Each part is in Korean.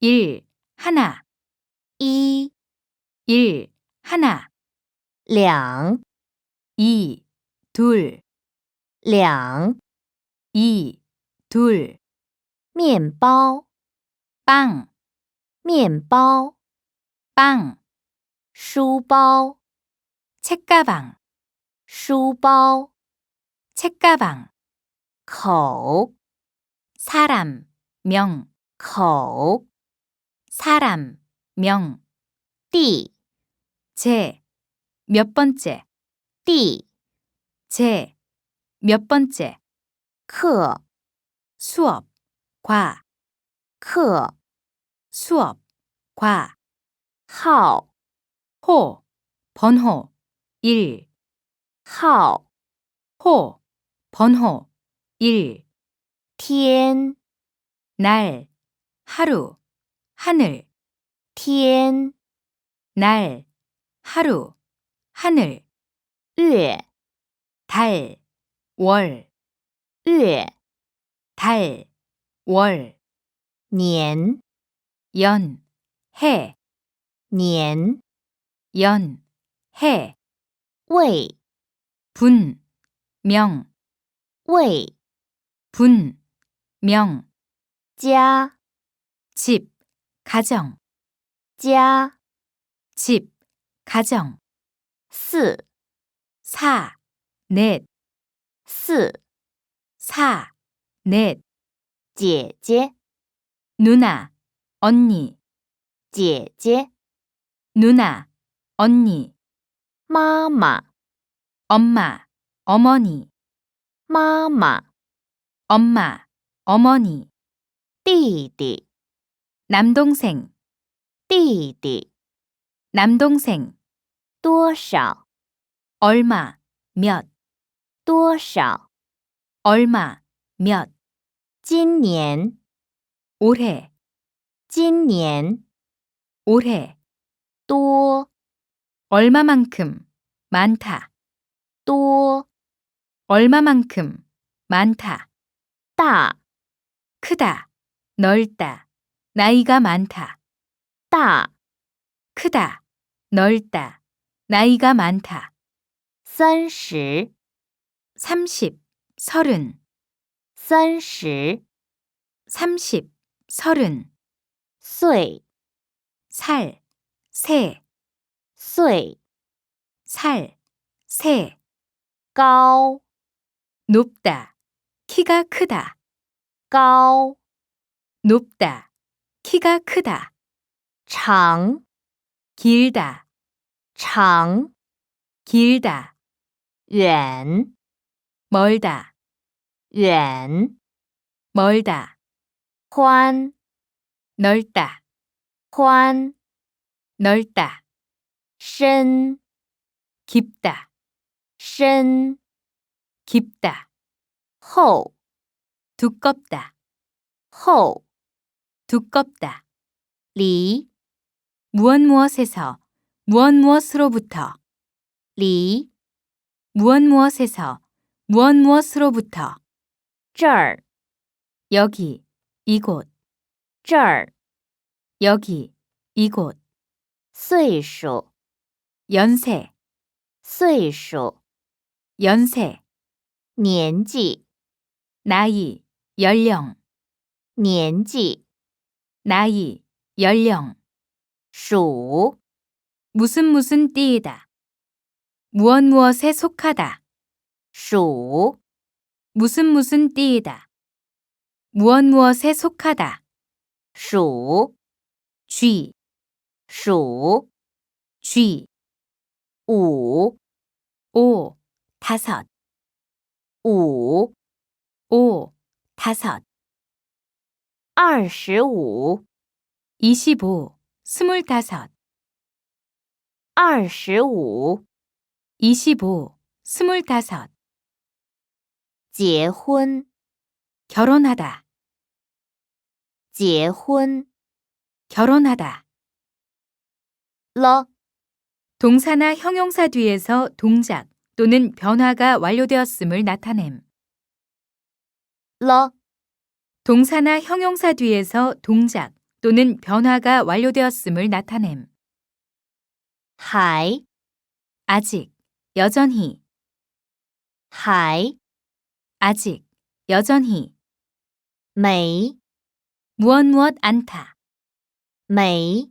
1. 하나, 一、 1. 하나, 两、 2. 둘, 两、 2. 둘, 面包、 빵, 面包、 빵, 书包、 책가방, 书包、 책가방, 口、 사람, 명, 口、 사람, 명, 띠, 제, 몇 번째, 띠, 제, 몇 번째, 크, 수업, 과, 크, 수업, 과, 하오, 호, 번호, 일, 하오, 호, 번호, 일, 天, 날, 하루, 하늘, 天、 날, 하루, 하늘, 月、 달, 월, 月、 달, 월, 年、 연, 해, 年、 연, 해, 位、 분, 명, 位、 분, 명, 家、 집, 가정, 家、 집, 가정, 四、 사, 넷, 四、 사, 넷, 姐姐、 누나, 언니, 姐姐、 누나, 언니, 妈妈、 엄마, 어머니, 妈妈、 엄마, 어머니, 弟弟、 남동생, 弟弟， 남동생, 多少？ 얼마, 몇, 多少？ 얼마, 몇, 今年， 올해, 今年， 올해, 多 얼마만큼, 많다, 多 얼마만큼, 많다, 大 크다, 넓다, 나이가 많다, 大 크다, 넓다, 나이가 많다, 三十 30, 서른, 三十 30, 서른, 岁 살, 새, 岁 살, 새, 高 높다, 키가 크다, 高 높다, 키가 크다, 长 길다, 长 길다, 远 멀다, 远 멀다, 宽 넓다, 宽 넓다, 深 깊다, 深 깊다, 厚 두껍다, 厚 두껍다, 离 무엇 무엇에서, 무엇 무엇으로부터, 离 무엇 무엇에서, 무엇 무엇으로부터, 这儿 여기, 이곳, 这儿 여기, 이곳, 岁数 연세, 岁数 연세, 年纪 나이, 연령, 年纪 나이, 연령. 쇼. 무슨 무슨 띠이다. 무엇 무엇에 속하다. 쇼. 무슨 무슨 띠이다. 무엇 무엇에 속하다. 쇼. 쥐. 쇼. 쥐. 오. 오. 다섯. 오. 오. 다섯. 二十五 이십오, 스물다섯, 二十五 이십오, 스물다섯, 结婚 결혼하다, 结婚 결혼하다, 了 동사나 형용사 뒤에서 동작 또는 변화가 완료되었음을 나타냄. 了 동사나 형용사 뒤에서 동작 또는 변화가 완료되었음을 나타냄. 还 아직, 여전히, 还 아직, 여전히, 没 무엇 무엇 않다, 没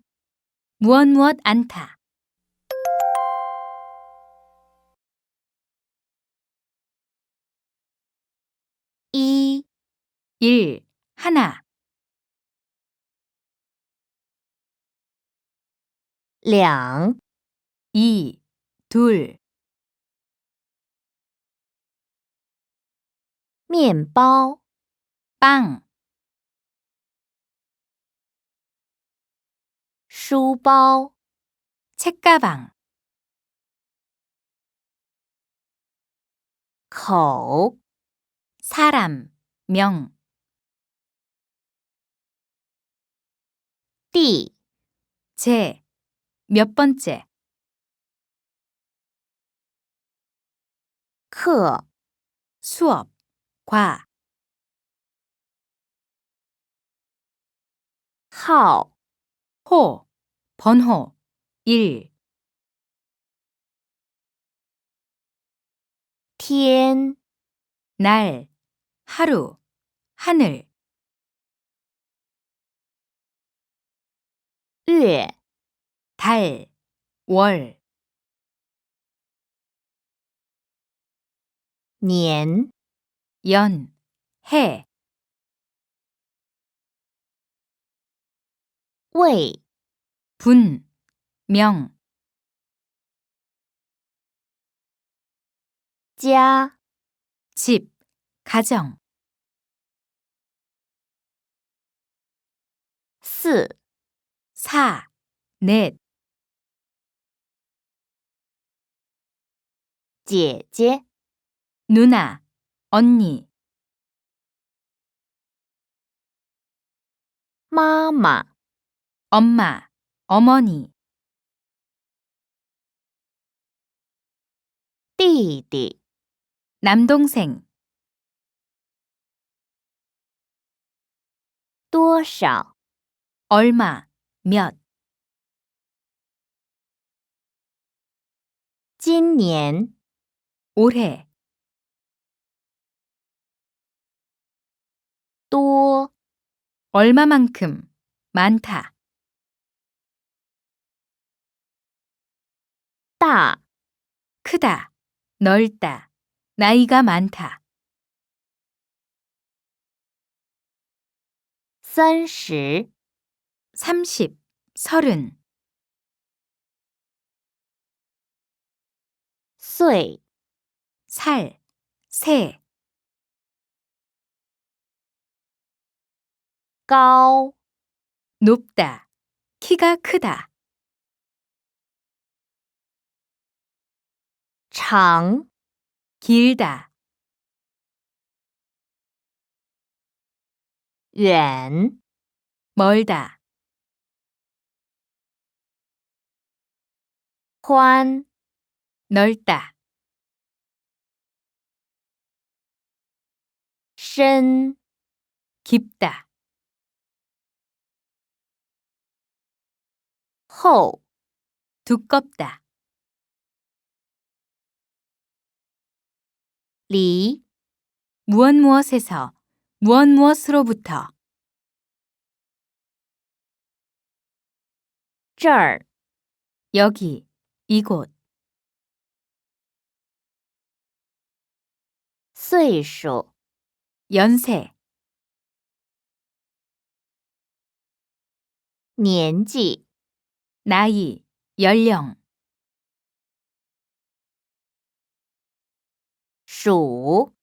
무엇 무엇 않다.一 일, 하나, 两 이, 둘, 面包 빵, 书包 책가방, 口 사람, 명, 地 제, 몇 번째, 课 수업, 과, 号 호, 번호, 일, 天 날, 하루, 하늘, 月 달, 월, 年 연, 해, 位 분, 명, 家 집, 가정, 四 사, 넷, 姐姐 누나, 언니, 妈妈 엄마, 어머니, 弟弟 남동생, 多少 얼마, 몇今年 올해. 또 얼마만큼 많다. 따. 크다 넓다 나이가 많다. 30 30 서른, 岁 살, 새, 高 높다, 키가 크다, 长 길다, 远 멀다, 호안 넓다. 신. 깊다. 호. 두껍다. 리. 무엇 무엇에서 무엇 무엇으로부터? 这儿 여기. 이곳, 岁数 연세, 年纪 나이, 연령, 属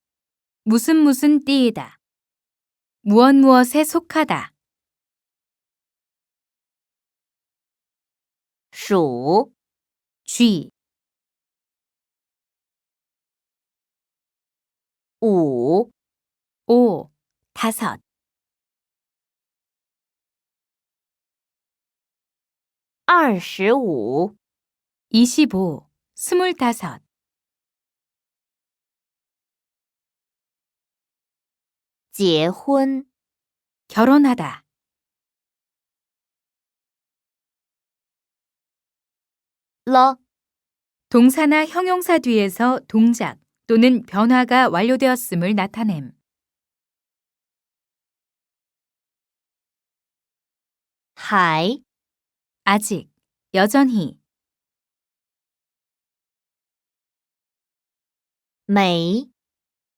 무슨 무슨 띠이다, 무엇 무엇에 속하다, 属 쥐, 五 오, 다섯, 二十五 이십오, 스물다섯, 结婚 결혼하다, 러. 동사나 형용사 뒤에서 동작 또는 변화가 완료되었음을 나타냄. 하이 아직 여전히. 美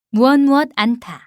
무엇 무엇 않다